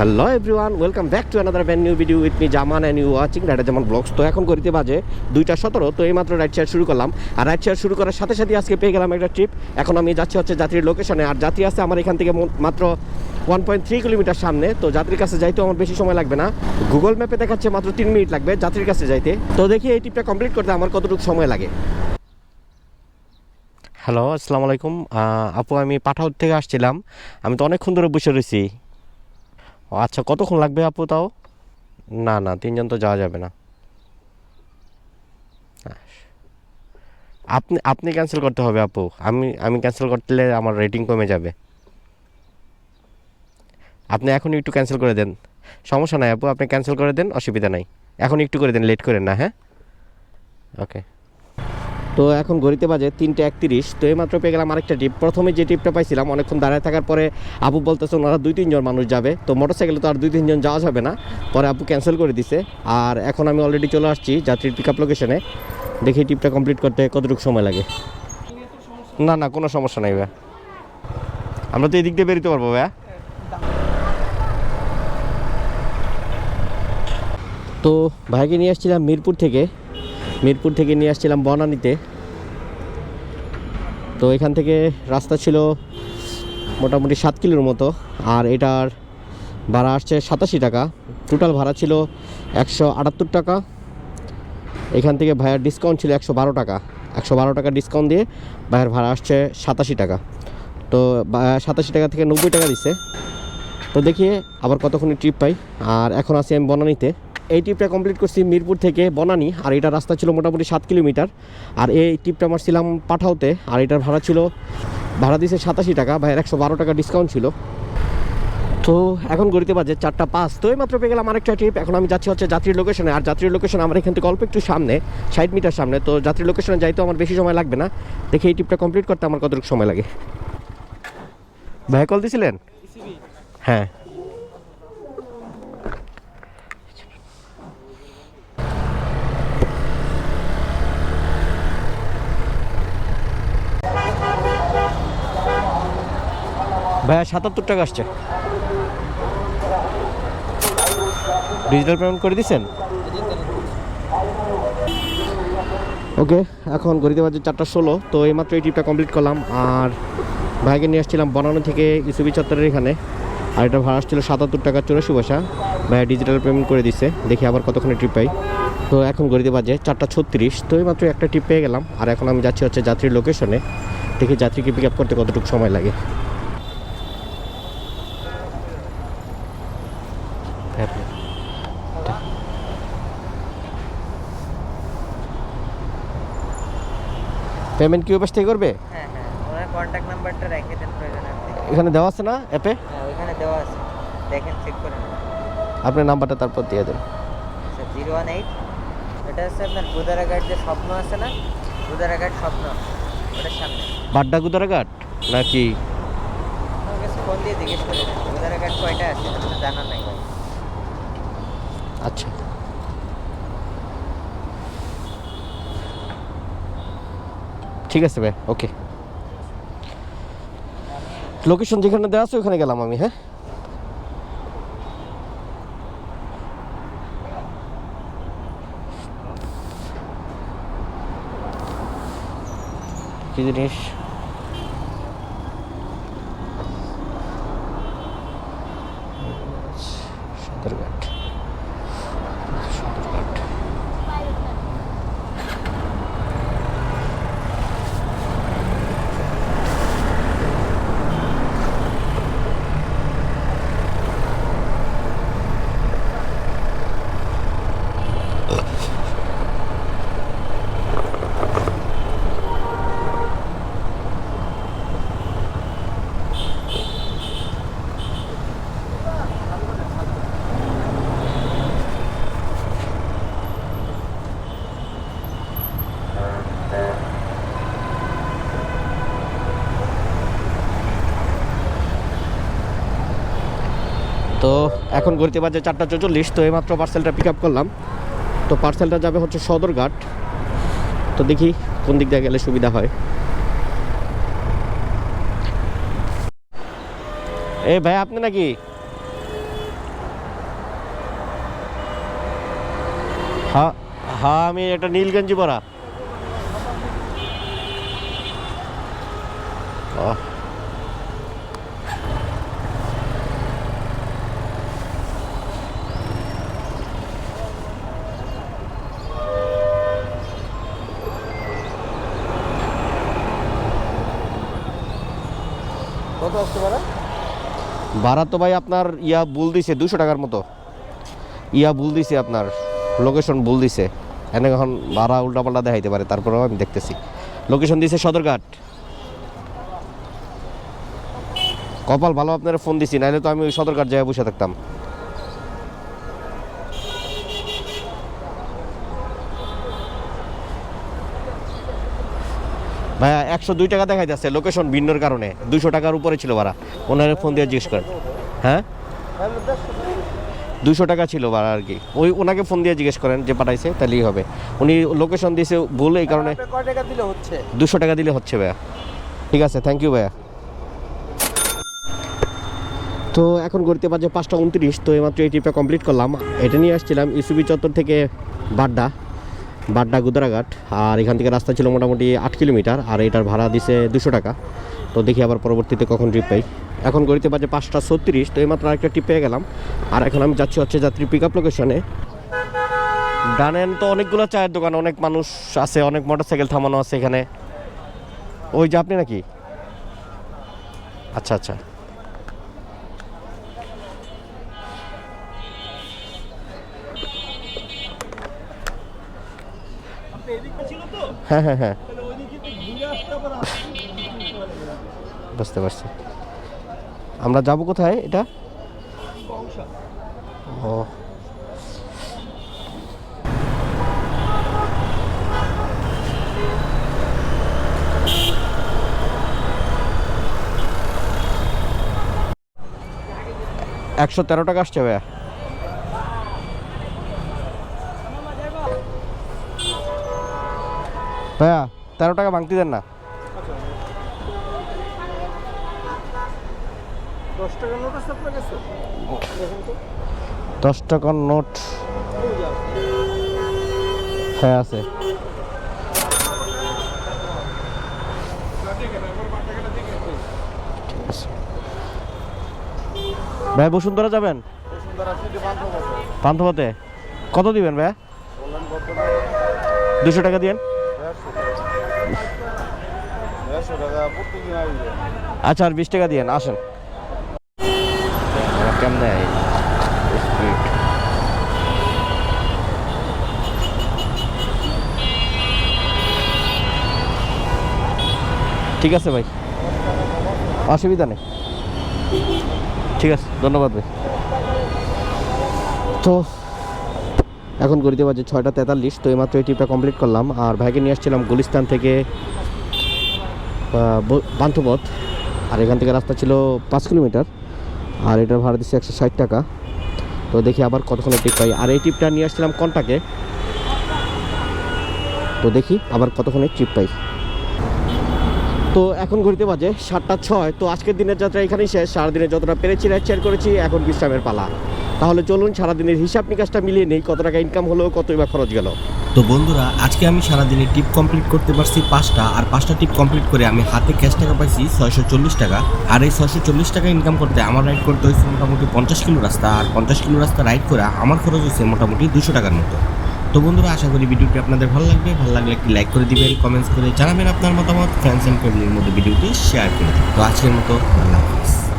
Hello everyone welcome back to another brand new video with me Zaman and you watching rider Zaman vlogs তো এখন করিতে বাজে দুইটা সতেরো, তো এই মাত্র রাইড শেয়ার শুরু করলাম। আর রাইড শেয়ার শুরু করার সাথে সাথে আজকে পেয়ে গেলাম একটা ট্রিপ এখন আমি যাচ্ছি হচ্ছে যাত্রীর লোকেশনে আর যাত্রী আছে আমার এখান থেকে মাত্র ওয়ান পয়েন্ট থ্রি কিলোমিটার সামনে। তো যাত্রীর কাছে যাইতেও আমার বেশি সময় লাগবে না। গুগল ম্যাপে দেখাচ্ছে মাত্র তিন মিনিট লাগবে যাত্রীর কাছে যাইতে। তো দেখি এই ট্রিপটা কমপ্লিট করতে আমার কতটুকু সময় লাগে। হ্যালো আসসালামু আলাইকুম। আপু, আমি পাঠাউর থেকে আসছিলাম। আমি তো অনেকক্ষণ ধরে বসে রয়েছি। আচ্ছা কতক্ষণ লাগবে আপু তাও? না না তিনজন তো যাওয়া যাবে না। আপনি আপনি ক্যান্সেল করতে হবে আপু। আমি আমি ক্যান্সেল করলে আমার রেটিং কমে যাবে। আপনি এখন একটু ক্যান্সেল করে দেন। সমস্যা নাই আপু আপনি ক্যান্সেল করে দেন অসুবিধা নাই। এখন একটু করে দেন লেট করেন না হ্যাঁ? ওকে তো এখন ঘড়িতে বাজে তিনটে একত্রিশ। তো এইমাত্র পেয়ে গেলাম আরেকটা টিপ। প্রথমে যে টিপটা পাইছিলাম, অনেকক্ষণ দাঁড়ায় থাকার পরে আপু বলতেছে ওনারা দুই, তিনজন মানুষ যাবে। তো মোটরসাইকেলে তো আর দুই, তিনজন যাওয়া যাবে না। পরে আপু ক্যান্সেল করে দিছে। আর এখন আমি অলরেডি চলে আসছি যাত্রীর পিক আপ লোকেশনে দেখি টিপটা কমপ্লিট করতে কতটুকু সময় লাগে। না না, কোনো সমস্যা নাই ভাইয়া। আমরা তো এদিক দিয়ে বেরোতে পারব ভাইয়া। তো ভাইকে নিয়ে আসছিলাম মিরপুর থেকে। মিরপুর থেকে নিয়ে আসছিলাম বনানীতে। তো এখান থেকে রাস্তা ছিল মোটামুটি সাত কিলোর মতো, আর এটার ভাড়া আসছে সাতাশি টাকা। টোটাল ভাড়া ছিল একশো আটাত্তর টাকা। এখান থেকে ভাইয়ার ডিসকাউন্ট ছিল একশো বারো টাকা। একশো বারো টাকা ডিসকাউন্ট দিয়ে ভাইয়ের ভাড়া আসছে সাতাশি টাকা। তো সাতাশি টাকা থেকে নব্বই টাকা দিচ্ছে তো দেখি আবার কতক্ষণ ট্রিপ পাই। আর এখন আছি আমি বনানীতে। এই ট্রিপটা কমপ্লিট করছি মিরপুর থেকে বনানি আর এটা রাস্তা ছিল মোটামুটি সাত কিলোমিটার। আর এই ট্রিপটা আমার ছিলাম পাঠাওতে আর এটার ভাড়া ছিল ভাড়া দিয়েছে সাতাশি টাকা ভাইয়ের একশো বারো টাকা ডিসকাউন্ট ছিল। তো এখন গড়িতে বাজে চারটা পাঁচ। তো মাত্র পেয়ে গেলাম আরেকটা ট্রিপ এখন আমি যাচ্ছি হচ্ছে যাত্রীর লোকেশনে আর যাত্রীর লোকেশন আমার এখান থেকে অল্প একটু সামনে ষাট মিটার সামনে। তো যাত্রীর লোকেশনে যাইতেও আমার বেশি সময় লাগবে না। দেখি এই ট্রিপটা কমপ্লিট করতে আমার কতটুকু সময় লাগে। ভাই কল দিয়েছিলেন হ্যাঁ। ভাইয়া সাতাত্তর টাকা আসছে। ডিজিটাল পেমেন্ট করে দিচ্ছেন ওকে, এখন গড়িতে বাজে চারটা ষোলো, তো এইমাত্র এই ট্রিপটা কমপ্লিট করলাম। আর ভাইকে নিয়ে আসছিলাম বনানো থেকে ইসুবি চত্বরের এখানে। আর এটা ভাড়া আসছিল সাতাত্তর টাকা চুরাশি পয়সা। ভাইয়া ডিজিটাল পেমেন্ট করে দিছে, দেখি আবার কতক্ষণে ট্রিপ পাই। তো এখন গড়িতে বাজে চারটা ছত্রিশ, তো এইমাত্র একটা ট্রিপ পেয়ে গেলাম। আর এখন আমি যাচ্ছি হচ্ছে যাত্রীর লোকেশনে দেখি যাত্রীকে পিক আপ করতে কতটুকু সময় লাগে। পেমেন্ট কি ওই পাশ থেকে করবে? হ্যাঁ হ্যাঁ। ওনার কন্ট্যাক্ট নাম্বারটা রেখে দেন প্রয়োজন আপনি। এখানে দেওয়া আছে না অ্যাপে? হ্যাঁ ওইখানে দেওয়া আছে। দেখেন চেক করে নেন। আপনার নাম্বারটা তারপর দিয়ে দেন। আচ্ছা জিরো ওয়ান এইট। এটা হচ্ছে আপনার গুদারাঘাট যে স্বপ্ন আছে না? গুদারাঘাট স্বপ্ন। ওটার সামনে। বাড্ডা গুদারাঘাট? নাকি? ফোন দিয়ে জিজ্ঞেস করে নেন। গুদারাঘাট কয়টা আছে? এটা তো জানা নাই আচ্ছা। ঠিক আছে ভাই ওকে লোকেশন যেখানে দেওয়া আছে ওখানে গেলাম আমি হ্যাঁ? কি জিনিস? তো এখন ঘড়িতে বাজে চারটা চৌচল্লিশ, তো এইমাত্র পার্সেলটা পিক আপ করলাম। তো পার্সেলটা যাবে হচ্ছে সদরঘাট। তো দেখি কোন দিক দিয়ে গেলে সুবিধা হয়। এ ভাই, আপনি নাকি? হ্যাঁ হ্যাঁ আমি এটা নীলগঞ্জি পড়া কত ভাড়া তো ভাই আপনার, ইয়া ভুল দিছে, দুশো টাকার মতো। ইয়া ভুল দিছে আপনার লোকেশন ভুল দিছে। এনে এখন ভাড়া উল্টাপাল্টা দেখাইতে পারে, তারপরেও আমি দেখতেছি। লোকেশন দিছে সদরঘাট। কপাল ভালো আপনার ফোন দিছি নাহলে তো আমি ওই সদরঘাট জায়গায় বসে থাকতাম। ভাইয়া একশো দুই টাকা দেখা যাচ্ছে লোকেশন ভিন্নর কারণে। দুশো টাকার উপরে ছিল ভাড়া। ওনার ফোন দিয়ে জিজ্ঞেস করেন। হ্যাঁ? দুশো টাকা ছিল ভাড়া আর কি। ওই ওনাকে ফোন দিয়ে জিজ্ঞেস করেন যে পাঠাইছে তাহলেই হবে। উনি লোকেশন দিয়েছে ভুল এই কারণে দিলে হচ্ছে? দুশো টাকা দিলে হচ্ছে ভাইয়া। ঠিক আছে থ্যাংক ইউ ভাইয়া। তো এখন গড়িতে বাজে পাঁচটা উনত্রিশ তো এইমাত্র এই ট্রিপটা কমপ্লিট করলাম। এটা নিয়ে আসছিলাম ইসুবি চত্বর থেকে বাড্ডা। বাড্ডা গুদারাঘাট, আর এখান থেকে রাস্তা ছিল মোটামুটি আট কিলোমিটার, আর এটার ভাড়া দিছে দুশো টাকা। তো দেখি আবার পরবর্তীতে কখন ট্রিপ পাই। এখন গড়িতে বাজে পাঁচটা ছত্রিশ, তো এইমাত্র আরেকটা ট্রিপ পেয়ে গেলাম। আর এখন আমি যাচ্ছি হচ্ছে যাত্রী পিক আপ লোকেশনে ডানেন তো অনেকগুলো চায়ের দোকান, অনেক মানুষ আছে, অনেক মোটরসাইকেল থামানো আছে এখানে। ওই যে আপনি নাকি? আচ্ছা আচ্ছা। হ্যাঁ হ্যাঁ হ্যাঁ। বুঝতে পারছি। আমরা যাব কোথায় এটা? ও। একশো তেরো টাকা আসছে ভাইয়া। ভাইয়া তেরো টাকা ভাঙতি দেন না। দশ টাকার নোট হ্যাঁ আছে। ভাই বসুন্ধরা যাবেন? পান্থপথে কত দিবেন ভাইয়া? দুশো টাকা দিয়েন। আচ্ছা আর বিশ টাকা দিয়ে আসেন। কেমনে ঠিক আছে ভাই। অসুবিধা নেই। ঠিক আছে, ধন্যবাদ ভাই। তো এখন গড়িতে বাজে ছয়টা তেতাল্লিশ, তো এইমাত্র এই ট্রিপটা কমপ্লিট করলাম। আর ভাইকে নিয়ে আসছিলাম গুলিস্তান থেকে পান্থপথ আর এখান থেকে রাস্তা ছিল পাঁচ কিলোমিটার। আর এটার ভাড়া দিচ্ছে একশো ষাট টাকা। তো দেখি আবার কতক্ষণে ট্রিপ পাই। আর এই ট্রিপটা নিয়ে আসছিলাম কন্টাকে? তো দেখি আবার কতক্ষণে ট্রিপ পাই। তো এখন ঘুরতে বাজে সাতটা ছয়। তো আজকের দিনের যাত্রা এখানেই শেষ। সারাদিনে যতটা পেরেছি রাইড শেয়ার করেছি। এখন বিশ্রামের পালা। তাহলে চলুন সারাদিনের হিসাব নিকাশটা মিলিয়ে নেই, কত টাকা ইনকাম হলো, কতই বা খরচ গেল। তো বন্ধুরা, আজকে আমি সারাদিনে টিপ কমপ্লিট করতে পারছি পাঁচটা, আর পাঁচটা টিপ কমপ্লিট করে আমি হাতে ক্যাশ টাকা পাইছি ছয়শো চল্লিশ টাকা। আর এই ছয়শো চল্লিশ টাকা ইনকাম করতে আমার রাইড করতে হয়েছে মোটামুটি পঞ্চাশ কিলো রাস্তা, আর পঞ্চাশ কিলো রাস্তা রাইড করে আমার খরচ হয়েছে মোটামুটি দুশো টাকার মতো। তো বন্ধুরা, আশা করি ভিডিওটি আপনাদের ভালো লাগবে। ভালো লাগলে একটি লাইক করে দিবেন কমেন্টস করে জানাবেন আপনার মতামত ফ্রেন্ডস অ্যান্ড ফ্যামিলির মধ্যে ভিডিওটি শেয়ার করে তো আজকের মতো, আল্লাহ হাফিজ।